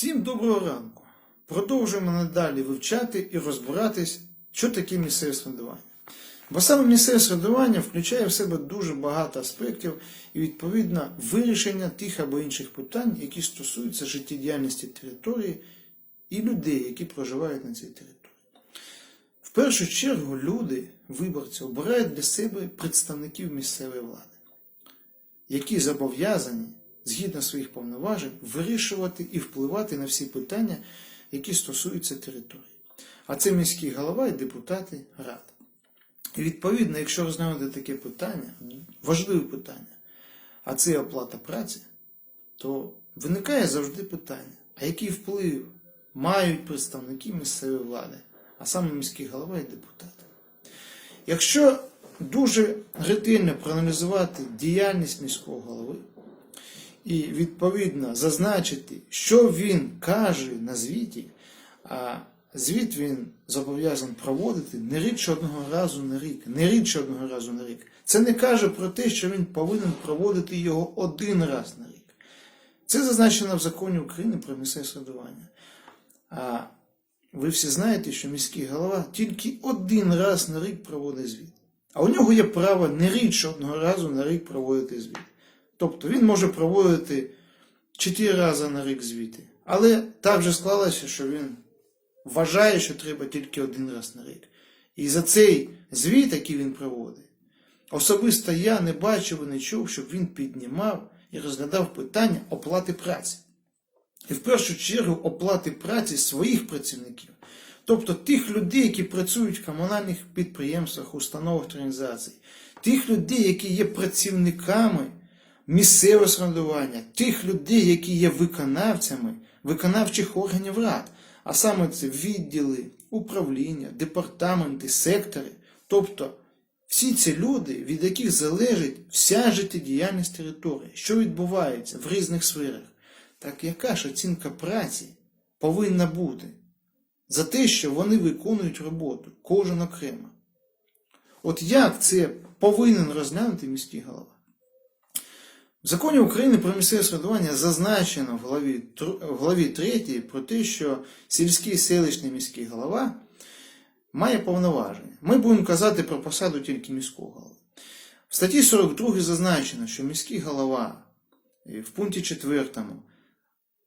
Всім доброго ранку. Продовжуємо надалі вивчати і розбиратись, що таке місцеве самоврядування. Бо саме місцеве самоврядування включає в себе дуже багато аспектів і, відповідно, вирішення тих або інших питань, які стосуються життєдіяльності території і людей, які проживають на цій території. В першу чергу люди, виборці, обирають для себе представників місцевої влади які зобов'язані згідно своїх повноважень вирішувати і впливати на всі питання, які стосуються території. А це міський голова і депутати рад. І відповідно, якщо розглянути таке питання, важливе питання, а це оплата праці, то виникає завжди питання, а який вплив мають представники місцевої влади, а саме міський голова і депутати. Якщо дуже ретельно проаналізувати діяльність міського голови і відповідно зазначити, що він каже на звіті, а звіт він зобов'язаний проводити не рідше одного разу на рік, не рідше одного разу на рік. Це не каже про те, що він повинен проводити його один раз на рік. Це зазначено в законі України про місцеве самоврядування. А ви всі знаєте, що міський голова тільки один раз на рік проводить звіт. А у нього є право не рідше одного разу на рік проводити звіт. Тобто він може проводити 4 рази на рік звіти. Але так вже склалося, що він вважає, що треба тільки один раз на рік. І за цей звіт, який він проводить, особисто я не бачив і не чув, щоб він піднімав і розглядав питання оплати праці. І в першу чергу оплати праці своїх працівників. Тобто тих людей, які працюють в комунальних підприємствах, установах організацій, тих людей, які є працівниками місцевого самоврядування, тих людей, які є виконавцями виконавчих органів рад, а саме це відділи, управління, департаменти, сектори. Тобто всі ці люди, від яких залежить вся життєдіяльність території, що відбувається в різних сферах. Так яка ж оцінка праці повинна бути? за те, що вони виконують роботу, кожен окремо. От як це повинен розглянути міський голова? В законі України про місцеве самоврядування зазначено в главі, в главі 3 про те, що сільський селищний міський голова має повноваження. Ми будемо казати про посаду тільки міського голови. В статті 42 зазначено, що міський голова в пункті 4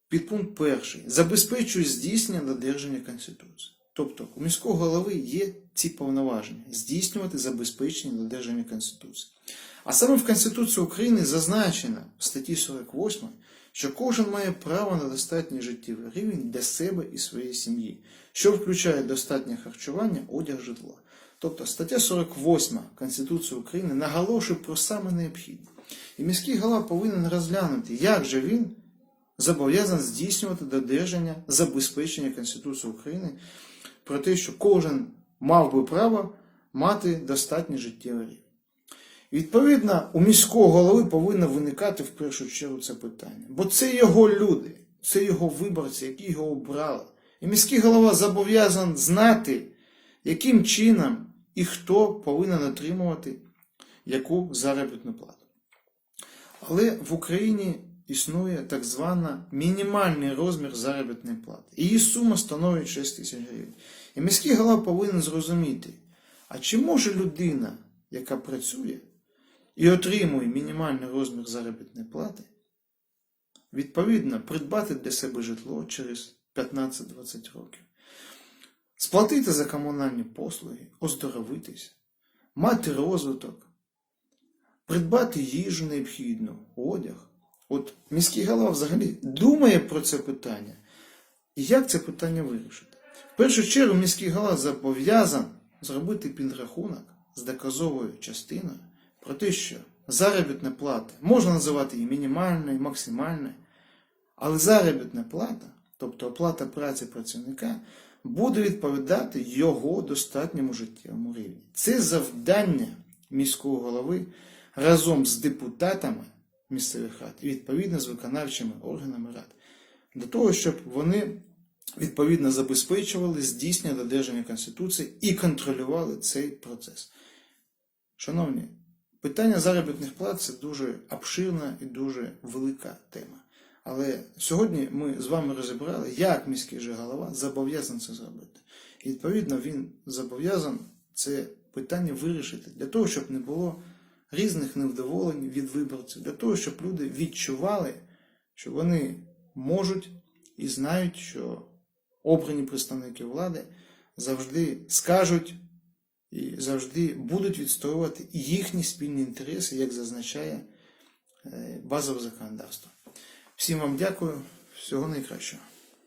Підпункт перший забезпечує здійснення додержання Конституції. Тобто у міського голови є ці повноваження здійснювати забезпечення додержання Конституції. А саме в Конституції України зазначено в статті 48, що кожен має право на достатній життєвий рівень для себе і своєї сім'ї, що включає достатнє харчування, одяг, житло. Тобто стаття 48 Конституції України наголошує про саме необхідне. І міський голова повинен розглянути, як же він зобов'язаний здійснювати додержання забезпечення Конституції України про те, що кожен мав би право мати достатній життєвий рівень. Відповідно, у міського голови повинно виникати в першу чергу це питання. Бо це його люди, це його виборці, які його обрали. І міський голова зобов'язаний знати, яким чином і хто повинен отримувати яку заробітну плату. Але в Україні існує так звана мінімальний розмір заробітної плати. Її сума становить 6 тисяч гривень. І міський голова повинен зрозуміти, а чи може людина, яка працює і отримує мінімальний розмір заробітної плати, відповідно придбати для себе житло через 15-20 років, сплатити за комунальні послуги, оздоровитись, мати розвиток, придбати їжу необхідну, одяг. От міський голова взагалі думає про це питання. І як це питання вирішити? В першу чергу міський голова зобов'язаний зробити підрахунок з доказовою частиною про те, що заробітна плата можна називати її мінімальною, максимальною, але заробітна плата, тобто оплата праці працівника, буде відповідати його достатньому життєвому рівні. Це завдання міського голови разом з депутатами місцевих рад і відповідно з виконавчими органами рад, для того, щоб вони відповідно забезпечували здійснення додержання Конституції і контролювали цей процес. Шановні, питання заробітних плат це дуже обширна і дуже велика тема. Але сьогодні ми з вами розібрали, як міський же голова зобов'язаний це зробити. І відповідно він зобов'язаний це питання вирішити для того, щоб не було різних невдоволень від виборців, для того, щоб люди відчували, що вони можуть і знають, що обрані представники влади завжди скажуть і завжди будуть відстоювати їхні спільні інтереси, як зазначає е, базове законодавство. Всім вам дякую, всього найкращого.